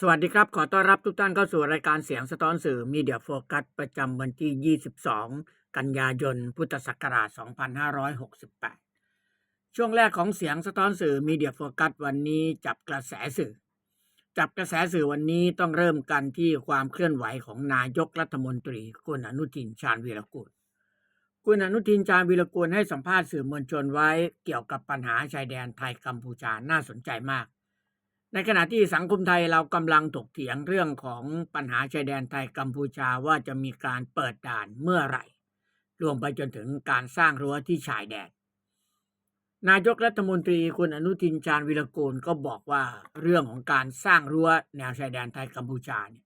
สวัสดีครับ ขอต้อนรับทุกท่านเข้าสู่รายการเสียงสะท้อนสื่อมีเดียโฟกัสประจำวันที่ 22 กันยายน พุทธศักราช 2568 ช่วงแรกของเสียงสะท้อนสื่อมีเดียโฟกัสวันนี้จับกระแสสื่อ จับกระแสสื่อวันนี้ต้องเริ่มกันที่ความเคลื่อนไหวของนายกรัฐมนตรีคุณอนุทินชาญวีรกูลคุณอนุทินชาญวีรกูลให้สัมภาษณ์สื่อมวลชนไว้เกี่ยวกับปัญหาชายแดนไทยกัมพูชาน่าสนใจมาก ในขณะที่สังคมไทยเรากำลังถกเถียงเรื่องของปัญหาชายแดนไทยกัมพูชาว่าจะมีการเปิดด่านเมื่อไหร่ รวมไปจนถึงการสร้างรั้วที่ชายแดน นายกรัฐมนตรีคุณอนุทินชาญวิรกูลก็บอกว่าเรื่องของการสร้างรั้วแนวชายแดนไทยกัมพูชาเนี่ย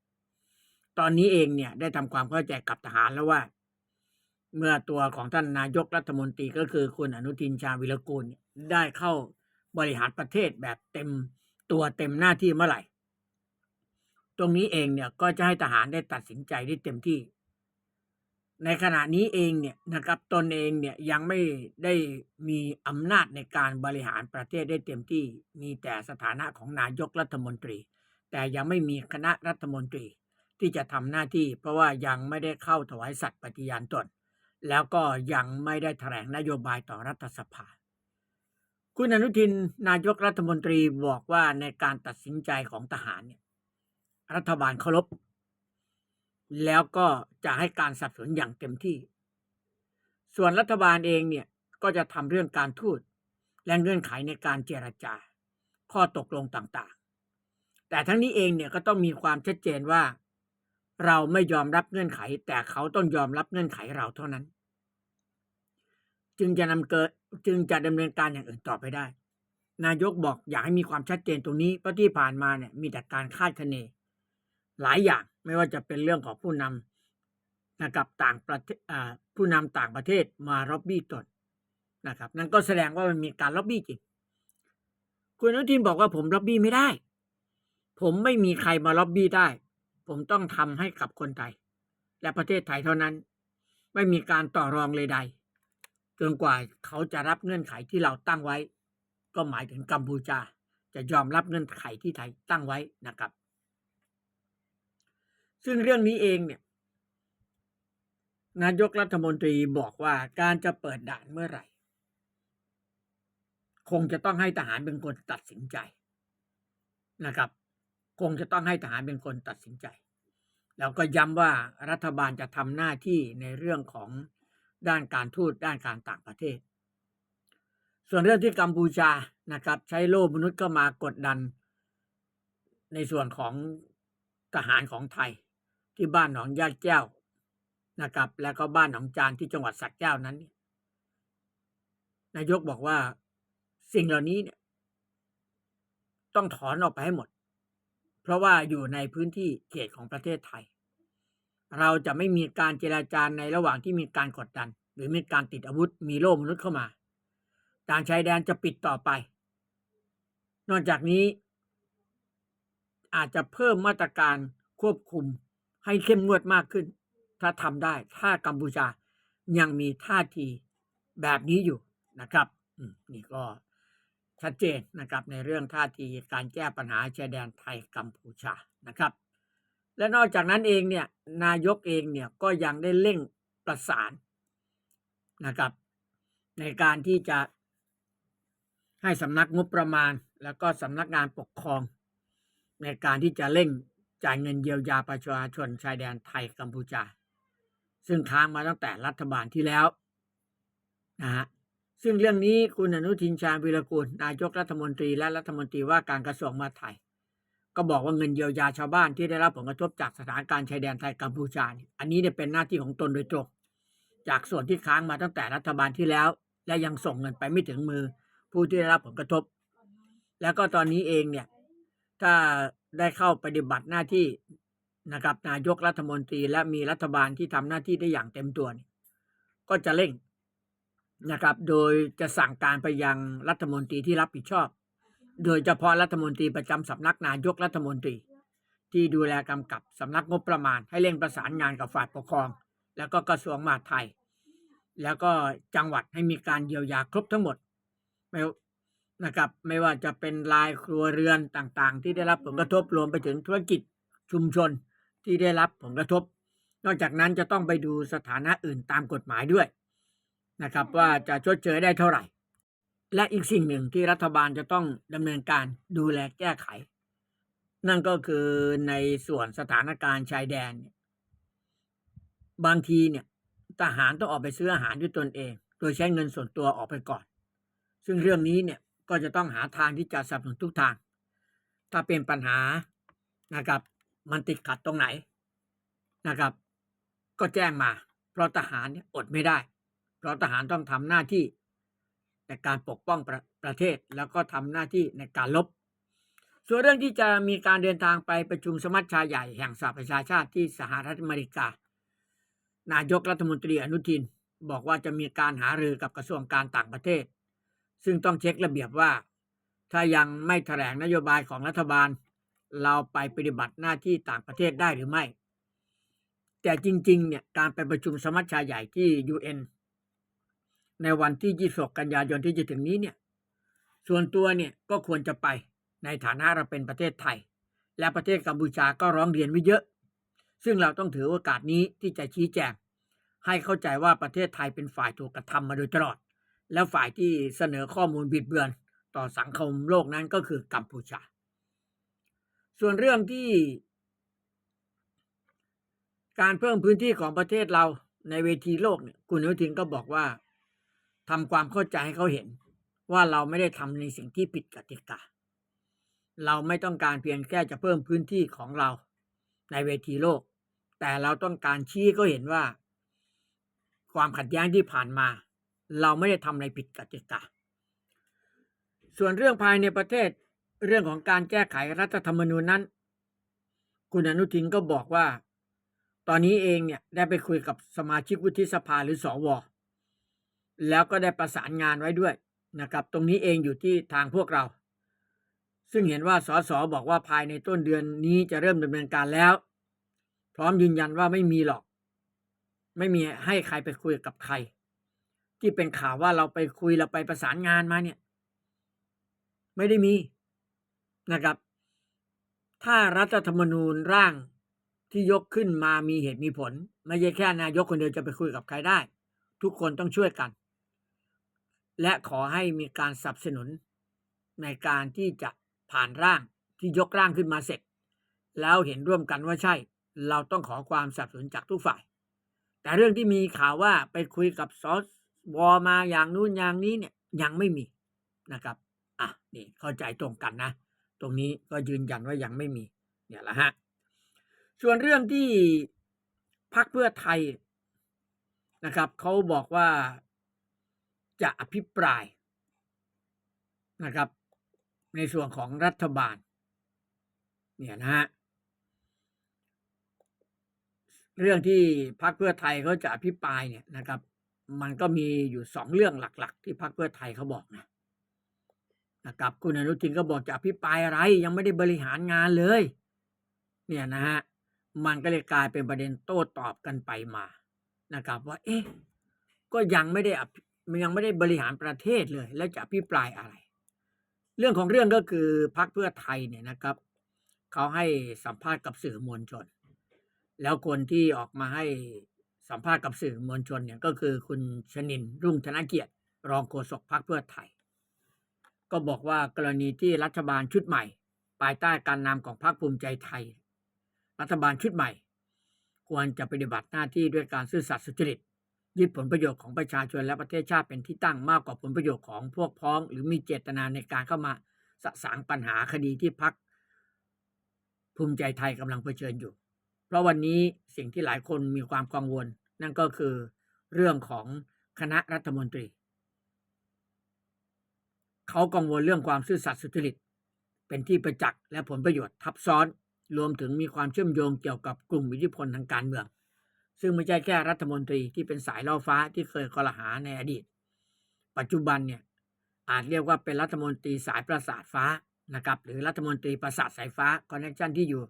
ตอนนี้เองเนี่ยได้ทำความเข้าใจกับทหารแล้วว่า เมื่อตัวของท่านนายกรัฐมนตรีก็คือคุณอนุทินชาญวิรกูลเนี่ยได้เข้าบริหารประเทศแบบเต็ม ตัวเต็มหน้าที่เมื่อไหร่ ตรงนี้เองเนี่ยก็จะให้ทหารได้ตัดสินใจได้เต็มที่ ในขณะนี้เองเนี่ยนะครับตนเองเนี่ยยังไม่ได้มีอำนาจในการบริหารประเทศได้เต็มที่ มีแต่สถานะของนายกรัฐมนตรี แต่ยังไม่มีคณะรัฐมนตรีที่จะทำหน้าที่ เพราะว่ายังไม่ได้เข้าถวายสัตย์ปฏิญาณตน แล้วก็ยังไม่ได้แถลงนโยบายต่อรัฐสภา คุณอนุทินนายกรัฐมนตรีบอกว่าในการตัดสินใจของทหารเนี่ยรัฐบาลเคารพแล้วก็จะให้การสนับสนุนอย่างเต็มที่ ส่วนรัฐบาลเองเนี่ยก็จะทำเรื่องการทูตและเงื่อนไขในการเจรจา ข้อตกลงต่างๆ แต่ทั้งนี้เองเนี่ยก็ต้องมีความชัดเจนว่า เราไม่ยอมรับเงื่อนไข แต่เขาต้องยอมรับเงื่อนไขเราเท่านั้น จึงจะนำเกิดจึงจะดำเนินการอย่างอื่นต่อไปได้ นายกบอกอยากให้มีความชัดเจนตรงนี้เพราะที่ผ่านมาเนี่ยมีแต่การคาดคะเน หลายอย่างไม่ว่าจะเป็นเรื่องของผู้นำนะครับต่างประเทศผู้นำต่างประเทศมาล็อบบี้ตนนะครับ นั่นก็แสดงว่ามันมีการล็อบบี้จริงคุณอนุทินบอกว่าผมล็อบบี้ไม่ได้ ผมไม่มีใครมาล็อบบี้ได้ ผมต้องทำให้กับคนไทย และประเทศไทยเท่านั้น ไม่มีการต่อรองเลยใด จนกว่าเขาจะรับเงื่อนไขที่เราตั้งไว้ ก็หมายถึงกัมพูชา จะยอมรับเงื่อนไขที่ไทยตั้งไว้นะครับ ซึ่งเรื่องนี้เองเนี่ยนายกรัฐมนตรีบอกว่าการจะเปิดด่านเมื่อไหร่ คงจะต้องให้ทหารเป็นคนตัดสินใจนะครับ คงจะต้องให้ทหารเป็นคนตัดสินใจ แล้วก็ย้ำว่ารัฐบาลจะทำหน้าที่ในเรื่องของ ด้านการทูตด้านการต่างประเทศ ส่วนเรื่องที่กัมพูชานะครับ ใช้โล่มนุษย์ก็มากดดัน ในส่วนของทหารของไทย ที่บ้านหนองญาแก้วนะครับ แล้วก็บ้านหนองจานที่จังหวัดสักแก้วนั้น นายกบอกว่าสิ่งเหล่านี้เนี่ยต้องถอนออกไปให้หมด เพราะว่าอยู่ในพื้นที่เขตของประเทศไทย เราจะไม่มีการเจราจาในระหว่างที่มีการกดดัน หรือมีการติดอาวุธมีโล่มนุษย์เข้ามาด่านชายแดนจะปิดต่อไป นอกจากนี้อาจจะเพิ่มมาตรการควบคุมให้เข้มงวดมากขึ้น ถ้าทำได้ถ้ากัมพูชายังมีท่าทีแบบนี้อยู่นะครับนี่ก็ชัดเจนนะครับในเรื่องท่าทีการแก้ปัญหาชายแดนไทยกัมพูชานะครับ และนอกจากนั้นเองเนี่ยนายกเองเนี่ยก็ยังได้เร่งประสานนะครับ ในการที่จะให้สำนักงบประมาณ แล้วก็สำนักงานปกครอง ในการที่จะเร่งจ่ายเงินเยียวยาประชาชนชายแดนไทยกัมพูชา ซึ่งค้างมาตั้งแต่รัฐบาลที่แล้วนะฮะซึ่งเรื่องนี้คุณอนุทินชาญวิรกูลนายกรัฐมนตรีและรัฐมนตรีว่าการกระทรวงมหาดไทย ก็บอกว่าเงินเยียวยาชาวบ้านที่ได้รับผลกระทบจากสถานการณ์ชายแดนไทยกัมพูชานี่อันนี้เนี่ยเป็นหน้าที่ของตนโดยตรง จากส่วนที่ค้างมาตั้งแต่รัฐบาลที่แล้ว และยังส่งเงินไปไม่ถึงมือ ผู้ที่ได้รับผลกระทบ แล้วก็ตอนนี้เองเนี่ย ถ้าได้เข้าปฏิบัติหน้าที่นะครับนายกรัฐมนตรีและมีรัฐบาลที่ทำหน้าที่ได้อย่างเต็มตัว ก็จะเร่งนะครับ โดยจะสั่งการไปยังรัฐมนตรีที่รับผิดชอบ โดยเฉพาะรัฐมนตรีประจำสำนักนายกรัฐมนตรี ที่ดูแลกำกับสำนักงบประมาณ ให้เร่งประสานงานกับฝ่ายปกครอง แล้วก็กระทรวงมหาดไทย แล้วก็จังหวัดให้มีการเยียวยาครบทั้งหมดไม่นะครับไม่ว่าจะเป็นรายครัวเรือนต่างๆ ที่ได้รับผลกระทบรวมไปถึงธุรกิจชุมชนที่ได้รับผลกระทบ นอกจากนั้นจะต้องไปดูสถานะอื่นตามกฎหมายด้วยนะครับว่าจะชดเชยได้เท่าไหร่ และอีกสิ่งหนึ่งที่รัฐบาลจะต้องดำเนินการดูแลแก้ไข นั่นก็คือในส่วนสถานการณ์ชายแดนเนี่ยบางทีเนี่ยทหารต้องออกไปซื้ออาหารด้วยตนเอง โดยใช้เงินส่วนตัวออกไปก่อน ซึ่งเรื่องนี้เนี่ยก็จะต้องหาทางที่จะสนับสนุนทุกทาง ถ้าเป็นปัญหานะครับ มันติดขัดตรงไหนนะครับ ก็แจ้งมา เพราะทหารเนี่ยอดไม่ได้ เพราะทหารต้องทำหน้าที่ ในการปกป้องประประเทศ แล้วก็ทำหน้าที่ในการลบ ส่วนเรื่องที่จะมีการเดินทางไปประชุมสมัชชาใหญ่แห่งสหประชาชาติที่สหรัฐอเมริกา นายกรัฐมนตรีอนุทิน บอกว่าจะมีการหารือกับกระทรวงการต่างประเทศ ซึ่งต้องเช็คระเบียบว่า ถ้ายังไม่แถลงนโยบายของรัฐบาล เราไปปฏิบัติหน้าที่ต่างประเทศได้หรือไม่แต่จริงๆ เนี่ยการไปประชุมสมัชชาใหญ่ที่ UN ในวันที่ 26 กันยายนที่จะถึงนี้เนี่ย ส่วนตัวเนี่ยก็ควรจะไปในฐานะเราเป็นประเทศไทย และประเทศกัมพูชาก็ร้องเรียนไว้เยอะ ซึ่งเราต้องถือโอกาสนี้ที่จะชี้แจง ให้เข้าใจว่าประเทศไทยเป็นฝ่ายถูกกระทำมาโดยตลอด แล้วฝ่ายที่เสนอข้อมูลบิดเบือน ต่อสังคมโลกนั้นก็คือกัมพูชา ส่วนเรื่องที่ การเพิ่มพื้นที่ของประเทศเราในเวทีโลกเนี่ยคุณอนุทินก็บอกว่า ทำความเข้าใจให้เขาเห็น ว่าเราไม่ได้ทำในสิ่งที่ผิดกติกา เราไม่ต้องการเพียงแค่จะเพิ่มพื้นที่ของเราในเวทีโลก แต่เราต้องการชี้ให้เขาเห็นว่า ความขัดแย้งที่ผ่านมา เราไม่ได้ทำในผิดกติกา ส่วนเรื่องภายในประเทศเรื่องของการแก้ไขรัฐธรรมนูญนั้น คุณอนุทินก็บอกว่า ตอนนี้เองเนี่ยได้ไปคุยกับสมาชิกวุฒิสภาหรือสว แล้วก็ได้ประสานงานไว้ด้วยนะครับ ตรงนี้เองอยู่ที่ทางพวกเรา ซึ่งเห็นว่าสสบอกว่าภายในต้นเดือนนี้จะเริ่มดำเนินการแล้ว พร้อมยืนยันว่าไม่มีหรอก ไม่มีให้ใครไปคุยกับใคร ที่เป็นข่าวว่าเราไปคุยเราไปประสานงานมาเนี่ย ไม่ได้มีนะครับ ถ้ารัฐธรรมนูญร่างที่ยกขึ้นมามีเหตุมีผล ไม่ใช่แค่นายกคนเดียวจะไปคุยกับใครได้ ทุกคนต้องช่วยกัน และขอให้มีการสนับสนุน ในการที่จะผ่านร่างที่ยกร่างขึ้นมาเสร็จ แล้วเห็นร่วมกันว่าใช่ เราต้องขอความสนับสนุนจากทุกฝ่าย แต่เรื่องที่มีข่าวว่าไปคุยกับสวมาอย่างนู้นอย่างนี้เนี่ยยังไม่มีนะครับอะนี่เข้าใจตรงกันนะ ตรงนี้ก็ยืนยันว่ายังไม่มีเนี่ยแหละฮะส่วนเรื่องที่พักเพื่อไทยนะครับเขาบอกว่า จะอภิปรายนะครับ ในส่วนของรัฐบาล เนี่ยนะฮะเรื่องที่พรรคเพื่อไทยเขาจะอภิปรายเนี่ยนะครับ มันก็มีอยู่สองเรื่องหลัก ๆ ที่พรรคเพื่อไทยเขาบอกนะนะครับคุณอนุทินก็บอกจะอภิปรายอะไร ยังไม่ได้บริหารงานเลย เนี่ยนะฮะมันก็เลยกลายเป็นประเด็นโต้ตอบกันไปมานะครับ ว่า เอ๊ะก็ยังไม่ได้ มันยังไม่ได้บริหารประเทศเลย แล้วจะอภิปรายอะไร เรื่องของเรื่องก็คือพรรคเพื่อไทยเนี่ยนะครับเขาให้สัมภาษณ์กับสื่อมวลชน แล้วคนที่ออกมาให้สัมภาษณ์กับสื่อมวลชนเนี่ยก็คือคุณชนินรุ่งธนเกียรติ รองโฆษกพรรคเพื่อไทย ก็บอกว่ากรณีที่รัฐบาลชุดใหม่ ภายใต้การนำของพรรคภูมิใจไทย รัฐบาลชุดใหม่ ควรจะปฏิบัติหน้าที่ด้วยการซื่อสัตย์สุจริต ยึดผลประโยชน์ของประชาชนและประเทศชาติเป็นที่ตั้งมากกว่าผลประโยชน์ของพวกพ้อง หรือมีเจตนาในการเข้ามาสะสางปัญหาคดีที่พักภูมิใจไทยกำลังเผชิญอยู่ เพราะวันนี้สิ่งที่หลายคนมีความกังวล นั่นก็คือเรื่องของคณะรัฐมนตรี เขากังวลเรื่องความซื่อสัตย์สุจริต เป็นที่ประจักษ์และผลประโยชน์ทับซ้อน รวมถึงมีความเชื่อมโยงเกี่ยวกับกลุ่มอิทธิพลทางการเมือง ซึ่งไม่ใช่แค่รัฐมนตรีที่เป็นสายล่อฟ้าที่เคยกลาหาในอดีต ปัจจุบันเนี่ยอาจเรียกว่าเป็นรัฐมนตรีสายประสาทฟ้านะครับหรือรัฐมนตรีประสาทสายฟ้าคอนเนคชันที่อยู่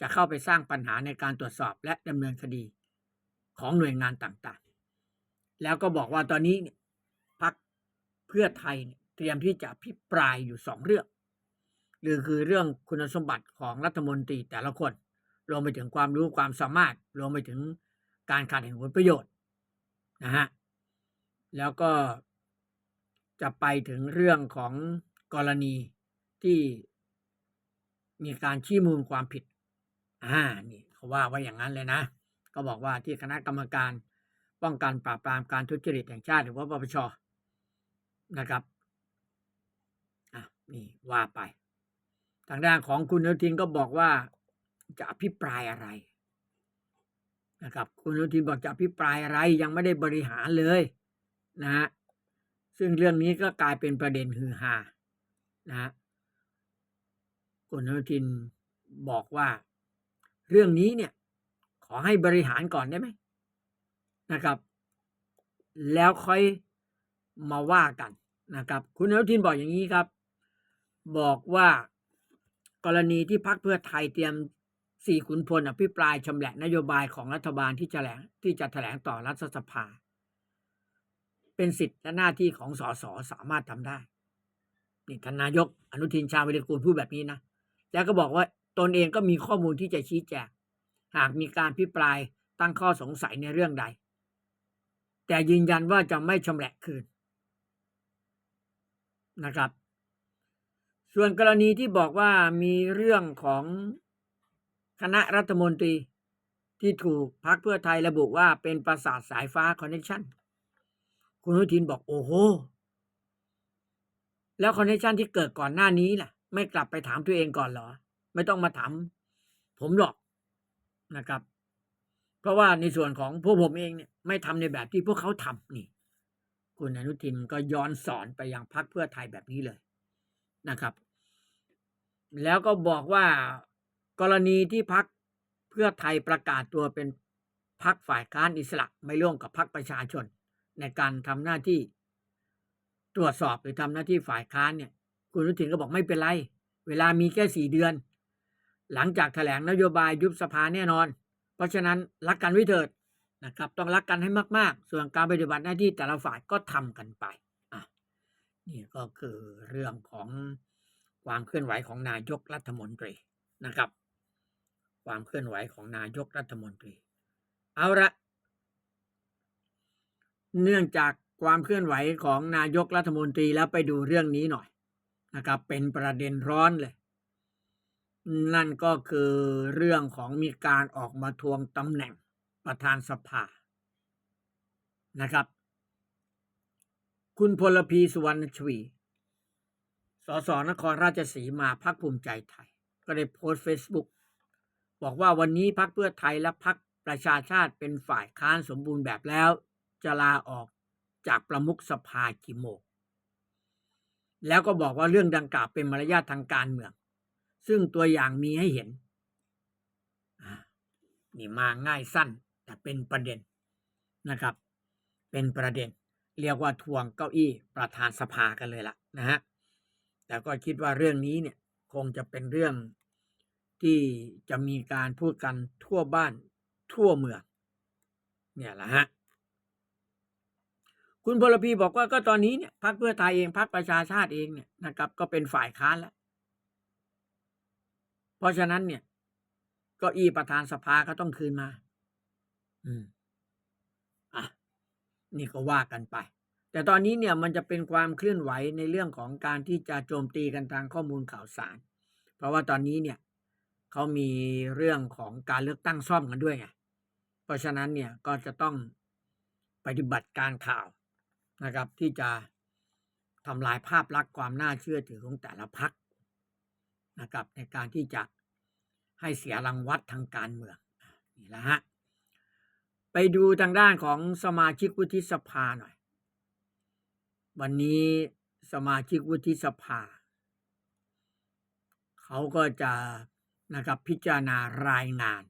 จะเข้าไปสร้างปัญหาในการตรวจสอบและดำเนินคดีของหน่วยงานต่างๆ แล้วก็บอกว่าตอนนี้เนี่ยพักเพื่อไทยเนี่ยรียมที่จะพิปรายอยู่สองเรื่องหรือคือเรื่องคุณสมบัติของรัฐมนตรีแต่ละคน รวมไปถึงความรู้ความสามารถ รวมไปถึง การขาดเห็นผลประโยชน์นะฮะแล้วก็จะไปถึงเรื่องของกรณีที่มีการชี้มูลความผิดอ่านี่เขาว่าไว้อย่างนั้นเลยนะ ก็บอกว่าที่คณะกรรมการป้องกันปราบปรามการทุจริตแห่งชาติหรือว่าปปชนะครับอะนี่ว่าไป ทางด้านของคุณนุทินก็บอกว่าจะอภิปรายอะไร นะครับคุณอนุทินบอกจะอภิปรายอะไรยังไม่ได้บริหารเลยนะฮะซึ่งเรื่องนี้ก็กลายเป็นประเด็นฮือฮานะฮะคุณอนุทินบอกว่า เรื่องนี้เนี่ย ขอให้บริหารก่อนได้ไหมนะครับ แล้วค่อยมาว่ากันนะครับ คุณอนุทินบอกอย่างนี้ครับ บอกว่ากรณีที่พักเพื่อไทยเตรียม สี่ขุนพลอภิปรายชำแหละนโยบายของรัฐบาลที่จะแถลงที่จะแถลงต่อรัฐสภา เป็นสิทธิและหน้าที่ของสสสามารถทำได้นี่ทานนายกอนุทินชาญวิรกูลพูดแบบนี้นะแล้วก็บอกว่าตนเองก็มีข้อมูลที่จะชี้แจงหากมีการพิปรายตั้งข้อสงสัยในเรื่องใด แต่ยืนยันว่าจะไม่ชำแหละคืนนะครับ ส่วนกรณีที่บอกว่ามีเรื่องของ คณะรัฐมนตรีที่ถูกพักเพื่อไทยระบุว่าเป็นประสาทสายฟ้าคอนเนคชันคุณอนุทินบอกโอ้โห แล้วคอนเนคชันที่เกิดก่อนหน้านี้ล่ะ ไม่กลับไปถามตัวเองก่อนเหรอ ไม่ต้องมาถามผมหรอกนะครับ เพราะว่าในส่วนของพวกผมเองเนี่ยไม่ทำในแบบที่พวกเขาทำนี่ คุณอนุทินก็ย้อนสอนไปยังพักเพื่อไทยแบบนี้เลยนะครับ แล้วก็บอกว่า รณีที่พักเพื่อไทยประกาศตัวเป็นพักฝ่ายค้านอิสระไม่ร่วมกับพักประชาชน ในการทำหน้าที่ ตรวจสอบหรือทำหน้าที่ฝ่ายค้านเนี่ย คุณอนุทินก็บอกไม่เป็นไร เวลามีแค่สี่เดือน หลังจากแถลงนโยบายยุบสภาแน่นอน เพราะฉะนั้นรักกันไว้เถิดนะครับ ต้องรักกันให้มาก ๆ ส่วนการปฏิบัติหน้าที่แต่ละฝ่ายก็ทำกันไปอะนี่ก็คือเรื่องของความเคลื่อนไหวของนายกรัฐมนตรีนะครับ ความเคลื่อนไหวของนายกรัฐมนตรี เอาละเนื่องจากความเคลื่อนไหวของนายกรัฐมนตรีแล้วไปดูเรื่องนี้หน่อยนะครับ เป็นประเด็นร้อนเลย นั่นก็คือเรื่องของมีการออกมาทวงตำแหน่งประธานสภานะครับ คุณพลพีสุวรรณชวี สสนครราชสีมาพักภูมิใจไทย ก็ได้โพสต์เฟซบุ๊ก บอกว่าวันนี้พักเพื่อไทยและพักประชาชาติเป็นฝ่ายค้านสมบูรณ์แบบแล้ว จะลาออกจากประมุขสภากี่โมงแล้วก็บอกว่าเรื่องดังกล่าวเป็นมารยาททางการเมือง ซึ่งตัวอย่างมีให้เห็นนี่มาง่ายสั้นแต่เป็นประเด็นนะครับ เป็นประเด็น เรียกว่าทวงเก้าอี้ประธานสภากันเลยล่ะนะฮะแต่ก็คิดว่าเรื่องนี้เนี่ยคงจะเป็นเรื่อง ที่จะมีการพูดกันทั่วบ้านทั่วเมืองเนี่ยแหละฮะคุณพลพีบอกว่าก็ตอนนี้เนี่ยพรรคเพื่อไทยเองพรรคประชาชาติเองเนี่ยนะครับ ก็เป็นฝ่ายค้านแล้ว เพราะฉะนั้นเนี่ย ก็อีประธานสภาก็ต้องคืนมา อืมอะนี่ก็ว่ากันไป แต่ตอนนี้เนี่ยมันจะเป็นความเคลื่อนไหวในเรื่องของการที่จะโจมตีกันทางข้อมูลข่าวสาร เพราะว่าตอนนี้เนี่ย เขามีเรื่องของการเลือกตั้งซ่อมกันด้วยไง เพราะฉะนั้นเนี่ยก็จะต้องปฏิบัติการข่าวนะครับ ที่จะทำลายภาพลักษณ์ความน่าเชื่อถือของแต่ละพักนะครับ ในการที่จะให้เสียรังวัดทางการเมืองนี่แหละฮะไปดูทางด้านของสมาชิกวุฒิสภาหน่อย วันนี้สมาชิกวุฒิสภา เขาก็จะ นะครับพิจารณารายงาน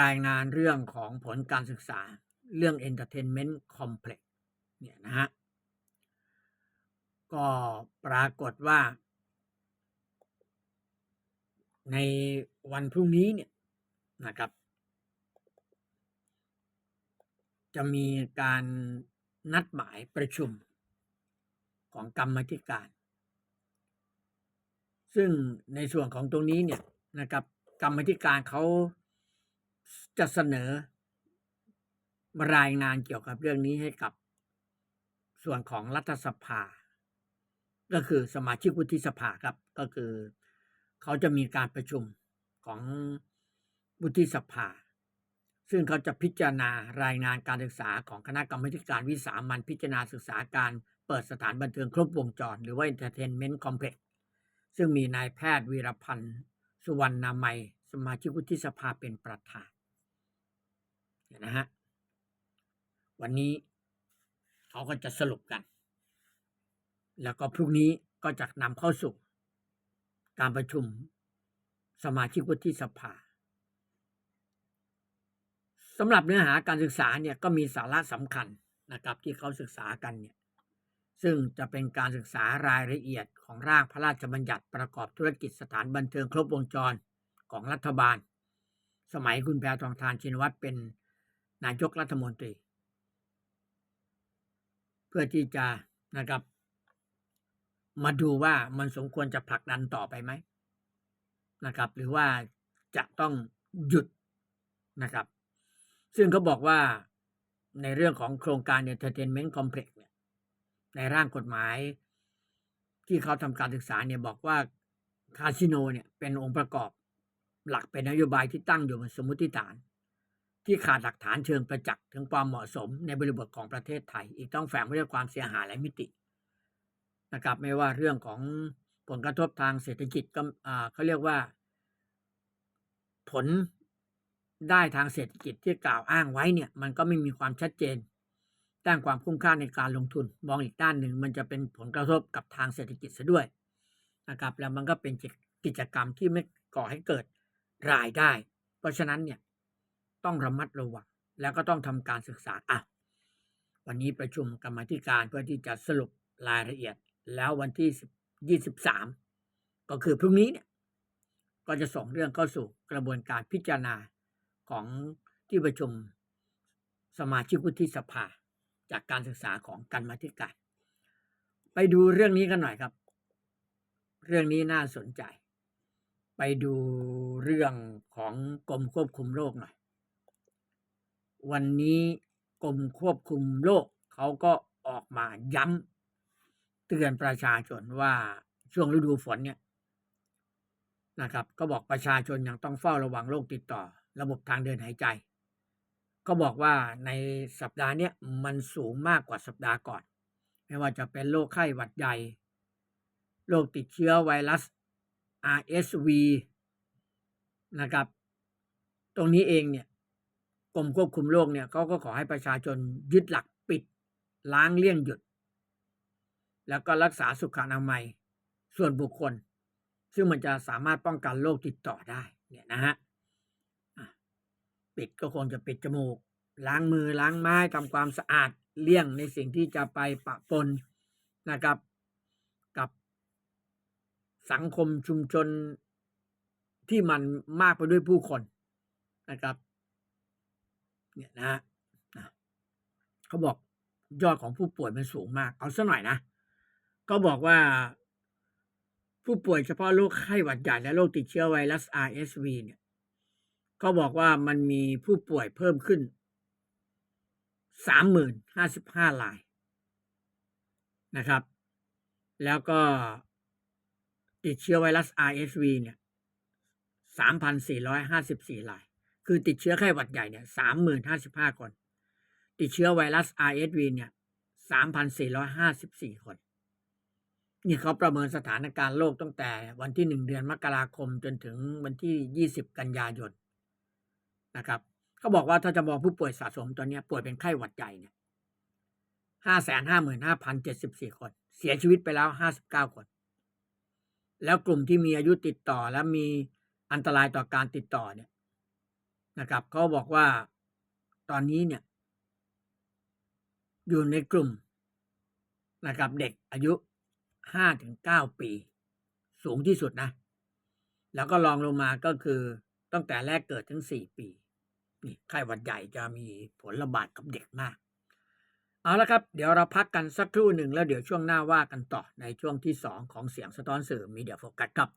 รายงานเรื่องของผลการศึกษาเรื่อง Entertainment Complex เนี่ยนะฮะก็ปรากฏว่า ในวันพรุ่งนี้เนี่ยนะครับ จะมีการนัดหมายประชุมของกรรมธิการ ซึ่งในส่วนของตรงนี้เนี่ยนะครับกรรมธิการเขาจะเสนอรายงานเกี่ยวกับเรื่องนี้ให้กับส่วนของรัฐสภา ก็คือสมาชิกวุฒิสภาครับ ก็คือเขาจะมีการประชุมของวุฒิสภา ซึ่งเขาจะพิจารณารายงานการศึกษาของคณะกรรมาการวิสามันพิจารณาศึกษาการเปิดสถานบันเทิงครบวงจร หรือว่า Entertainment Complex ซึ่งมีนายแพทย์วีรพันธ์สุวรรณามัย สมาชิกวุฒิสภาเป็นประธานเห็นนะฮะวันนี้เขาก็จะสรุปกัน แล้วก็พรุ่งนี้ก็จะนำเข้าสู่ การประชุมสมาชิกวุฒิสภาสำหรับเนื้อหาการศึกษาเนี่ยก็มีสาระสำคัญนะครับ ที่เขาศึกษากันเนี่ย ซึ่งจะเป็นการศึกษารายละเอียดของร่างพระราชบัญญัติประกอบธุรกิจสถานบันเทิงครบวงจรของรัฐบาล สมัยคุณแพทองทานชินวัตรเป็นนายกรัฐมนตรี เพื่อที่จะนะครับ มาดูว่ามันสมควรจะผลักดันต่อไปไหมนะครับ หรือว่าจะต้องหยุดนะครับ ซึ่งเขาบอกว่าในเรื่องของโครงการ Entertainment Complex เนี่ย ในร่างกฎหมาย ที่เขาทำการศึกษาเนี่ยบอกว่าคาสิโนเนี่ยเป็นองค์ประกอบหลักเป็นนโยบายที่ตั้งอยู่บนสมมติฐาน ที่ขาดหลักฐานเชิงประจักษ์ถึงความเหมาะสมในบริบทของประเทศไทย อีกต้องแฝงไว้ด้วยความเสียหายหลายมิตินะครับไม่ว่าเรื่องของผลกระทบทางเศรษฐกิจก็เขาเรียกว่า ผลได้ทางเศรษฐกิจที่กล่าวอ้างไว้เนี่ย มันก็ไม่มีความชัดเจน ด้านความคุ้มค่าในการลงทุน มองอีกด้านหนึ่งมันจะเป็นผลกระทบกับทางเศรษฐกิจซะด้วยนะครับแล้วมันก็เป็นกิจกรรมที่ไม่ก่อให้เกิดรายได้ เพราะฉะนั้นเนี่ยต้องระมัดระวังแล้วก็ต้องทำการศึกษาอะวันนี้ประชุมกรรมธิการเพื่อที่จะสรุปรายละเอียด แล้ววันที่ยี่สิบสามก็คือพรุ่งนี้เนี่ยก็จะส่งเรื่องเข้าสู่กระบวนการพิจารณาของที่ประชุมสมาชิกวุฒิสภา จากการศึกษาของกันมาธิการไปดูเรื่องนี้กันหน่อยครับ เรื่องนี้น่าสนใจ ไปดูเรื่องของกรมควบคุมโรคหน่อย วันนี้กรมควบคุมโรคเขาก็ออกมาย้ำเตือนประชาชนว่าช่วงฤดูฝนเนี่ยนะครับ ก็บอกประชาชนยังต้องเฝ้าระวังโรคติดต่อ ระบบทางเดินหายใจ ก็บอกว่าในสัปดาห์นี้มันสูงมากกว่าสัปดาห์ก่อน ไม่ว่าจะเป็นโรคไข้หวัดใหญ่โรคติดเชื้อไวรัส RSV นะครับ ตรงนี้เองเนี่ยกรมควบคุมโรคเนี่ยเขาก็ขอให้ประชาชนยึดหลักปิดล้างเลี่ยงหยุด แล้วก็รักษาสุขอนามัยส่วนบุคคล ซึ่งมันจะสามารถป้องกันโรคติดต่อได้เนี่ยนะฮะ ปิดก็คงจะปิดจมูก ล้างมือล้างไม้ทำความสะอาดเลี่ยงในสิ่งที่จะไปปะปนนะครับ กับสังคมชุมชนที่มันมากไปด้วยผู้คนนะครับเนี่ยนะเขาบอกยอดของผู้ป่วยมันสูงมาก เอาซะหน่อยนะ ก็บอกว่าผู้ป่วยเฉพาะโรคไข้หวัดใหญ่และโรคติดเชื้อไวรัส RSV เนี่ย เขาบอกว่ามันมีผู้ป่วยเพิ่มขึ้นสามหมื่นห้าสิบห้ารายนะครับ แล้วก็ติดเชื้อไวรัส RSV เนี่ยสามพันสี่ร้อยห้าสิบสี่ราย คือติดเชื้อไข้หวัดใหญ่เนี่ยสามหมื่นห้าสิบห้าคน ติดเชื้อไวรัส RSV เนี่ยสามพันสี่ร้อยห้าสิบสี่คน นี่เขาประเมินสถานการณ์โลกตั้งแต่วันที่หนึ่งเดือนมกราคมจนถึงวันที่ยี่สิบกันยายน นะครับเขาบอกว่าถ้าจะมองผู้ป่วยสะสมตอนนี้ป่วยเป็นไข้หวัดใหญ่เนี่ยห้าแสนห้าหมื่นห้าพันเจ็ดสิบสี่คน เสียชีวิตไปแล้วห้าสิบเก้าคน แล้วกลุ่มที่มีอายุติดต่อและมีอันตรายต่อการติดต่อเนี่ยนะครับเขาบอกว่าตอนนี้เนี่ย อยู่ในกลุ่มนะครับเด็กอายุห้าถึงเก้าปี สูงที่สุดนะ แล้วก็ลองลงมาก็คือ ตั้งแต่แรกเกิดถึงสี่ปี นี่ไข้หวัดใหญ่จะมีผลระบาดกับเด็กมาก เอาละครับ เดี๋ยวเราพักกันสักครู่หนึ่งแล้วเดี๋ยวช่วงหน้าว่ากันต่อในช่วงที่2ของเสียงสะท้อนสื่อมีเดียโฟกัสครับ